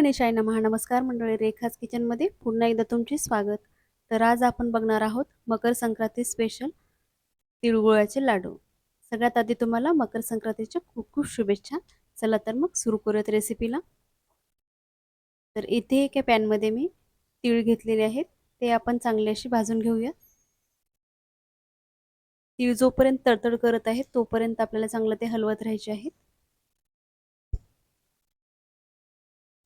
गणेशाय नमहा नमस्कार मंडळी रेखाज किचनमध्ये पुन्हा एकदा तुमचे स्वागत. तर आज आपण बघणार आहोत मकर संक्रांती स्पेशल तिळगुळाचे लाडू. सगळ्यात आधी तुम्हाला मकर संक्रांतीच्या खूप खूप शुभेच्छा. चला तर मग सुरू करूयात रेसिपीला तर इथे एका पॅनमध्ये मी तीळ घेतलेले आहेत. ते आपण चांगले अशी भाजून घेऊयात. तीळ जोपर्यंत तडतड करत आहेत तोपर्यंत आपल्याला चांगलं ते हलवत राहायचे आहेत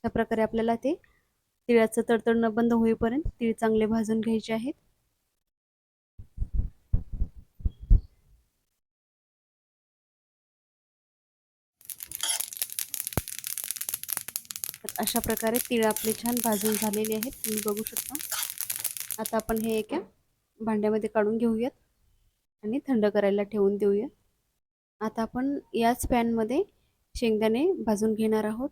अशा प्रकारे आपल्याला ते तिळाचं तडतड न बंद होईपर्यंत तीळ चांगले भाजून घ्यायचे आहेत. अशा प्रकारे तीळ आपले छान भाजून झालेले आहेत. तुम्ही बघू शकता. आता आपण हे एका भांड्यामध्ये काढून घेऊयात आणि थंड करायला ठेवून देऊयात. आता आपण याच पॅनमध्ये शेंगदाणे भाजून घेणार आहोत.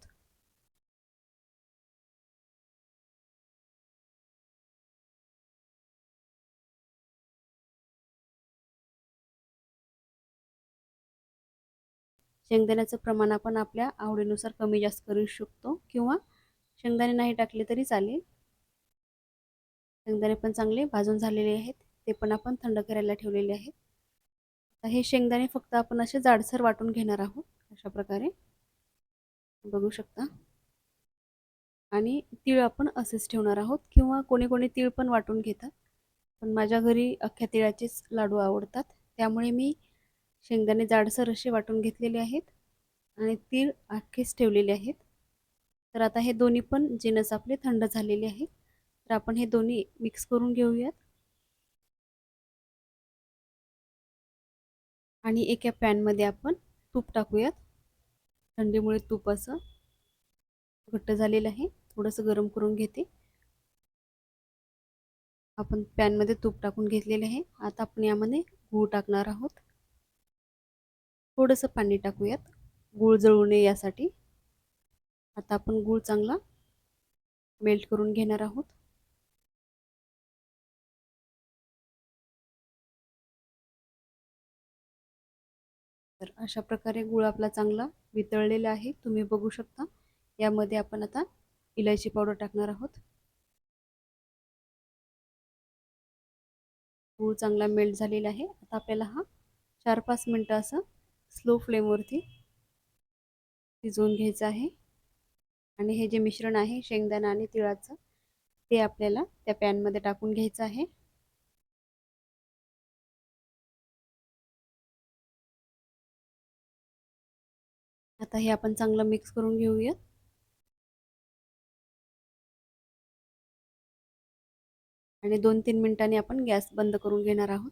शेंगदाण्याचं प्रमाण आपण आपल्या आवडीनुसार कमी जास्त करू शकतो किंवा शेंगदाणे नाही टाकले तरी चालेल. शेंगदाणे पण चांगले भाजून झालेले आहेत. ते पण आपण थंड करायला ठेवलेले आहेत. आता हे शेंगदाणे फक्त आपण असे जाडसर वाटून घेणार आहोत अशा प्रकारे. बघू शकता. आणि तीळ आपण असेच ठेवणार आहोत किंवा कोणी कोणी तीळ पण वाटून घेतात. पण माझ्या घरी अख्ख्या तिळाचेच लाडू आवडतात. त्यामुळे मी शेंगदाणे जाडसर असे वाटून घेतलेले आहेत आणि तीळ अख्खेच ठेवलेले आहेत. तर आता हे दोन्ही पण जिनस आपले थंड झालेले आहेत. तर आपण हे दोन्ही मिक्स करून घेऊयात. आणि एका पॅनमध्ये आपण तूप टाकूयात. थंडीमुळे तूप असं घट्ट झालेलं आहे. थोडंसं गरम करून घेते. आपण पॅनमध्ये तूप टाकून घेतलेले आहे. आता आपण यामध्ये गूळ टाकणार आहोत. थोडंसं पाणी टाकूयात. गूळ जळू नये यासाठी. आता आपण गूळ चांगला मेल्ट करून घेणार आहोत. तर अशा प्रकारे गूळ आपला चांगला वितळलेला आहे. तुम्ही बघू शकता. यामध्ये आपण आता इलायची पावडर टाकणार आहोत. गूळ चांगला मेल्ट झालेला आहे. आता आपल्याला हा चार पाच मिनटं असं स्लो फ्लेमवरती शिजवून घ्यायचं आहे. आणि हे जे मिश्रण आहे शेंगदाणा आणि तिळाचं ते आपल्याला त्या पॅनमध्ये टाकून घ्यायचं आहे. आता हे आपण चांगलं मिक्स करून घेऊया आणि दोन तीन मिनिटांनी आपण गॅस बंद करून घेणार आहोत.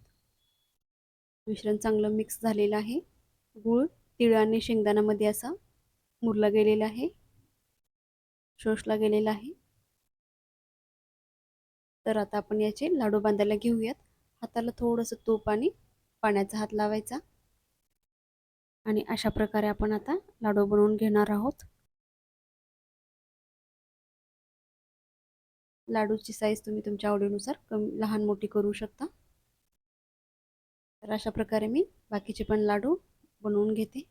मिश्रण चांगलं मिक्स झालेलं आहे. गूळ तिळ आणि शेंगदाण्यामध्ये असा मुरला गेलेला आहे. शोषला गेलेला आहे. तर आता आपण याचे लाडू बांधायला घेऊयात. हाताला थोडंसं तूप आणि पाण्याचा हात लावायचा. आणि अशा प्रकारे आपण आता लाडू बनवून घेणार आहोत. लाडूची साईज तुम्ही तुमच्या आवडीनुसार कमी लहान मोठी करू शकता. तर अशा प्रकारे मी बाकीचे पण लाडू बनवून घेते.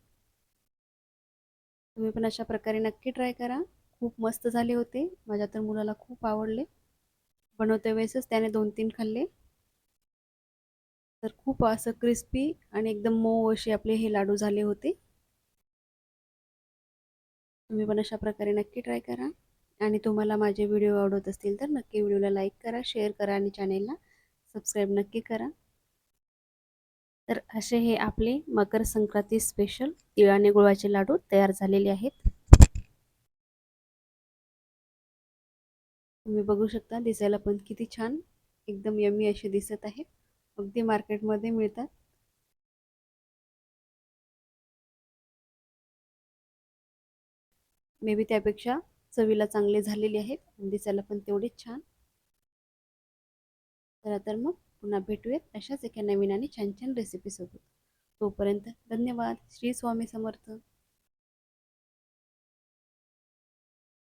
तुम्ही पण अशा प्रकारे नक्की ट्राय करा. खूप मस्त झाले होते. माझ्या तर मुलाला खूप आवडले. बनवते वेळेसच त्याने दोन तीन खाल्ले. तर खूप असं क्रिस्पी आणि एकदम मऊ असे आपले हे लाडू झाले होते. तुम्ही पण अशा प्रकारे नक्की ट्राय करा. आणि तुम्हाला माझे व्हिडिओ आवडत असतील तर नक्की व्हिडिओला लाईक करा शेअर करा आणि चॅनेलला सबस्क्राईब नक्की करा. तर असे हे आपले मकर संक्रांती स्पेशल तिळाने गुळाचे लाडू तयार झालेले आहेत. तुम्ही बघू शकता दिसायला पण किती छान एकदम यमी असे दिसत आहे. अगदी मार्केटमध्ये मिळतात. मे बी त्यापेक्षा चवीला चांगले झालेले आहेत. दिसायला पण तेवढेच छान. चला तर मग पुन्हा भेटूयात अशाच एका नवीन आणि छान छान रेसिपीसोबत तोपर्यंत धन्यवाद. श्री स्वामी समर्थ.